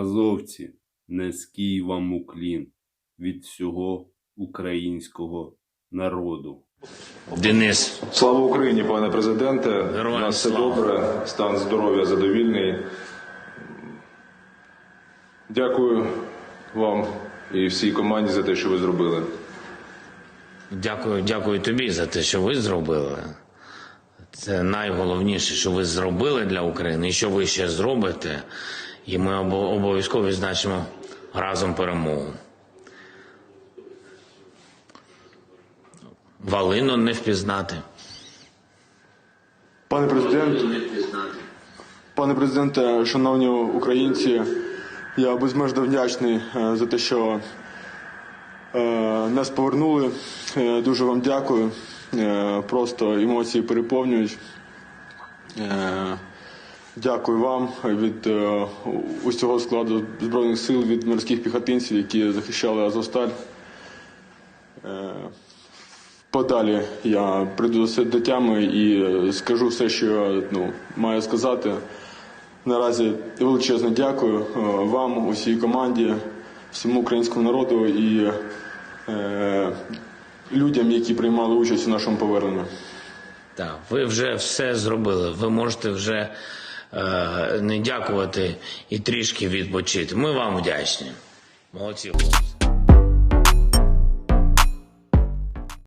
Азовці, низький вам уклін від всього українського народу. Денис, Слава Україні, пане президенте. Героям У нас все слава. добре, стан здоров'я задовільний. Дякую вам і всій команді за те, що ви зробили. дякую, дякую тобі за те, що ви зробили. Це найголовніше, що ви зробили для України і що ви ще зробите. І ми обов'язково відзначимо разом перемогу. Валину не впізнати. Пане президент, пане президенте, шановні українці, я безмежно вдячний е, за те, що е, нас повернули. Е, Дуже вам дякую. Просто емоції переповнюють. Е, Дякую вам від е, усього складу Збройних сил, від морських піхотинців, які захищали Азовсталь. Е, Подалі я прийду все до тями і е, скажу все, що ну, маю сказати. Наразі величезне дякую е, вам, усій команді, всьому українському народу і е, людям, які приймали участь у нашому поверненні. Так, ви вже все зробили. Ви можете вже е, не дякувати і трішки відпочити. Ми вам вдячні. Молодці.